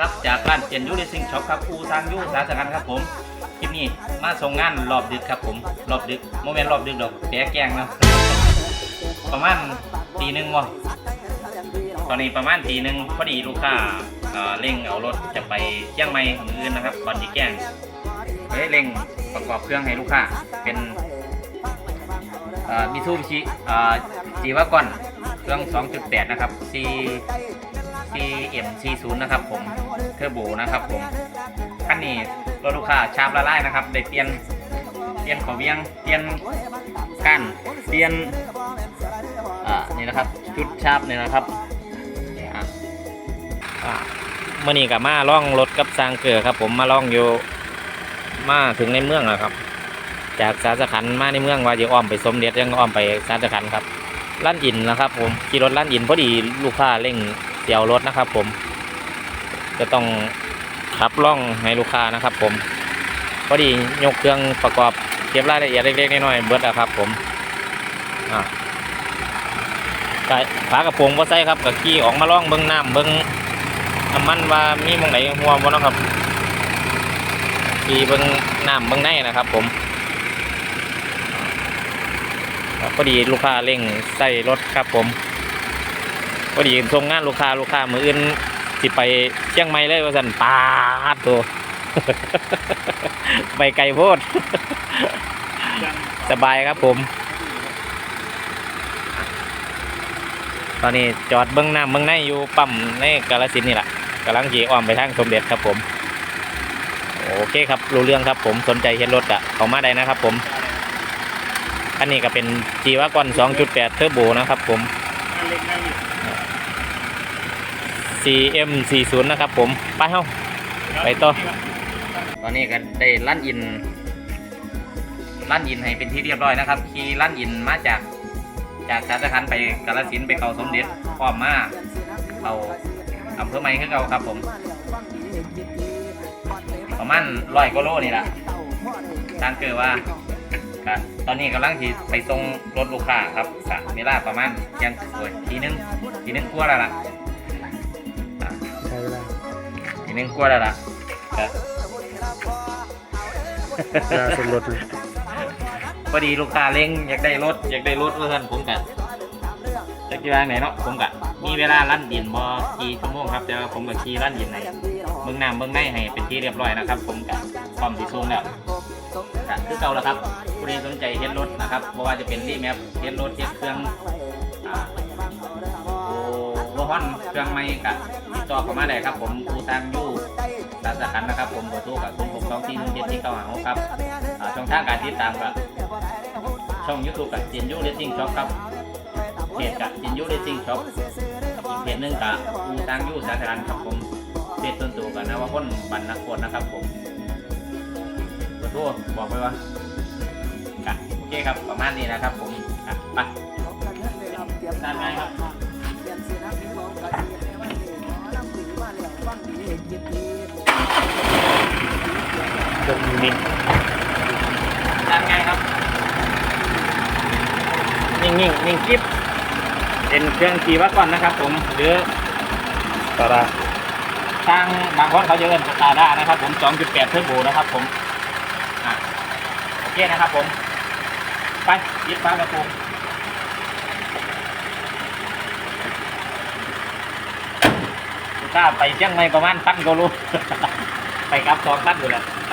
ครับ จากร้านเจนยูเรซิงช็อปครับอูทางยูสาสกันครับผมคลิปนี้มาส่งงานรอบดึกครับผม รอบดึกโมเมนต์รอบดึกดอกแกแกงเนาะประมาณตีหนึ่งวะตอนนี้ประมาณตีหนึ่งพอดีลูกค้าเร่งเอารถจะไปเชียงใหม่มืออื่นนะครับก่อนที่แกงเฮ้ยเร่งประกอบเครื่องให้ลูกค้าเป็นมิซูบิชิจีวากอนเครื่อง 2.8 นะครับ C CM 40 นะครับผมเทอร์โบนะครับผมคันนี้รถลูกค้าชาบละลายนะครับได้เปลี่ยนเปลี่ยนขอเวียงเปลี่ยนกันเปลี่ยนอ่านี่นะครับชุดชาบเนี่ยนะครับเมื่อนี้กับมาล่องรถกับซางเกือครับ ผมมาล่องอยู่มาถึงในเมืองแล้วครับ จากสาสขันมาในเมืองว่าจะอ้อมไปสมเด็จยังอ้อมไปสาสขันครับลั่นอินนะครับ ผมขี่รถลั่นอินพอดีลูกค้าเร่ง เสียวรถนะครับ ผมจะต้องขับล่องให้ลูกค้านะครับ ผมพอดียกเครื่องประกอบเก็บรายละเอียดเล็กๆน้อยๆเบิดนะครับ ผมอะฝากระโปรงว่าใส่ครับกับขี่ออกมาล่องเบิ้งน้ำเบิ้งน้ำมันว่ามีมองไหนหัวบ่เนะครับขี่เบิ้งน้ำเบิ้งในนะครับ ผมพอดีลูกค้าเร่งใส่รถครับผม พอดีส่งงานลูกค้าลูกค้ามืออื่นสิไปเชียงใหม่เลยว่าสันปาดตัวไปไกลโพด สบายครับผม ตอนนี้จอดเบิ้องหน้ำเบิ้องในอยู่ปั๊มในกาลสินนี่แหละกำลังขี่อ้อมไปทางสมเด็จครับผม โอเคครับ รู้เรื่องครับผมสนใจเห็นรถอะเขามาได้นะครับผมอันนี้ก็เป็นจีวากอน2.8 เทอร์โบนะครับผม CM 40 นะครับผม ไปเฮ้าไปต่อ ตอนนี้ก็ได้ลั่นอินลั่นอินให้เป็นที่เรียบร้อยนะครับ ขี่ลั่นอินมาจากจากสาขาไปกาลสินไปเขาสมเด็จพร้อมมาเขาอำเภอใหม่ขึ้นเขาครับผม ประมาณร้อยกิโลนี่แหละทางเกิดว่าครับตอนนี้กำลังที่ไปส่งรถลูกค้าครับกะเวลาประมาณเที่ยงโอ้ยทีนึงทีนึงกลัวแล้วล่ะ ใช้เวลาทีนึงกลัวาแล้วล่ะก็เวลาสมรสเลยพอดีลูกค้าเร่งอยากได้รถอยากได้รถเพื่อนผมกะจะกี่วันไหนเนาะผมกะมีเวลาลั่นดินบ่กี่ชั่วโมงครับแต่ว่าผมก็ขี่ลั่นดินในเบื้องหน้าเบื้องในให้เป็นที่เรียบร้อยนะครับ ผมกะพร้อมที่ส่งแล้วกะคือเก่าแล้วครับผู้ใดสนใจเฮ็ดรถนะครับเพราะว่าจะเป็นรีแมปเฮ็ดรถเฮ็ดเครื่องอ่าโอ้ โหฮอนเครื่องไม่กับติดต่อเข้ามาได้ครับ ผมอูทางยูสาสขันนะครับ ผมเบอร์โทรกับศูนย์หกสองสี่นึ่งเจ็ดที่เก้าหาครับช่องทางการติดตามกับช่องยูทูบกับจินยูเรซิ่งช็อปครับเพจกับจินยูเรซิ่งช็อปอีกเพจหนึ่งกับอูทางยูสาสขันครับผมเพจต้นตัวกับนวพลบรรณโคตนะครับ ผมเบอร์โทรบอกไว้ว่าโอเคครับประมาณนี้นะครับ ผมครับไปด้านในครับ เดินนิ่ทำไงครับ นิ่งนิ่งนิ่งกิ๊บเป็นเครื่องจีวะก่อนนะครับ ผมหรือตาดาทางบางคนเขาจะเรียกสตาร์ด้านะครับ ผม 2.8เทอร์โบนะครับ ผมอะโอเคนะครับ ผม ไปยิบฟ้ากระโปรง ข้าไปเชียงใหม่ประมาณตั้นกิโลไปกับสองตั้นอยู่แหละไป